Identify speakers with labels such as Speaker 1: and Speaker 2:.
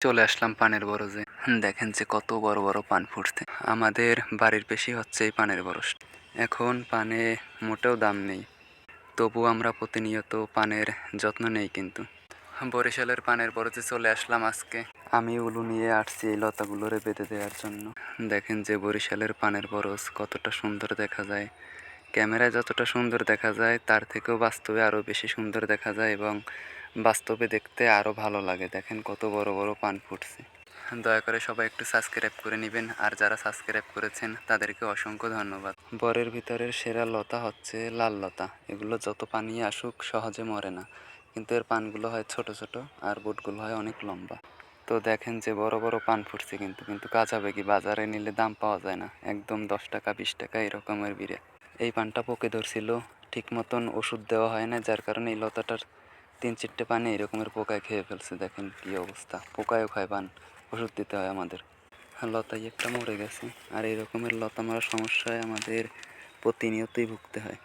Speaker 1: চলে আসলাম পানের বরজে। দেখেন যে কত বড় বড় পান ফুটছে। আমাদের বাড়ির বেশি হচ্ছে এই পানের বরজ। এখন পানে মোটেও দাম নেই। তবু আমরা প্রতিনিয়ত পানের যত্ন নেই কিন্তু। বরিশালের পানের বরজে চলে আসলাম আজকে। আমি উলু নিয়ে আসছি এই লতাগুলোরে বেঁধে দেওয়ার জন্য। দেখেন যে বরিশালের পানের বরজ কতটা সুন্দর দেখা যায়। ক্যামেরায় যতটা সুন্দর দেখা যায়, তার থেকেও বাস্তবে আরও বেশি সুন্দর দেখা যায় এবং বাস্তবে দেখতে আরও ভালো লাগে। দেখেন কত বড় বড় পান ফুটছে। দয়া করে সবাই একটু সাবস্ক্রাইব করে নেবেন। আর যারা সাবস্ক্রাইব করেছেন, তাদেরকে অসংখ্য ধন্যবাদ। বরের ভিতরের সেরা লতা হচ্ছে লাল লতা। এগুলো যত পানি আসুক, সহজে মরে না। কিন্তু এর পানগুলো হয় ছোট ছোট, আর বুটগুলো হয় অনেক লম্বা। তো দেখেন যে বড় বড় পান ফুটছে কিন্তু। কিন্তু কাঁচা বেগি বাজারে নিলে দাম পাওয়া যায় না। একদম দশ টাকা, বিশ টাকা এরকমের বিরে। এই পানটা পোকে ধরছিল, ঠিক মতন ওষুধ দেওয়া হয় না, যার কারণে এই লতাটার তিন চারটে পানি এরকমের পোকায় খেয়ে ফেলছে, দেখেন কি অবস্থা। পোকায়ও খায় পান, ওষুধ দিতে হয় আমাদের। লতাই একটা মরে গেছে। আর এরকমের রকমের লতা মারা সমস্যায় আমাদের প্রতিনিয়তই ভুগতে হয়।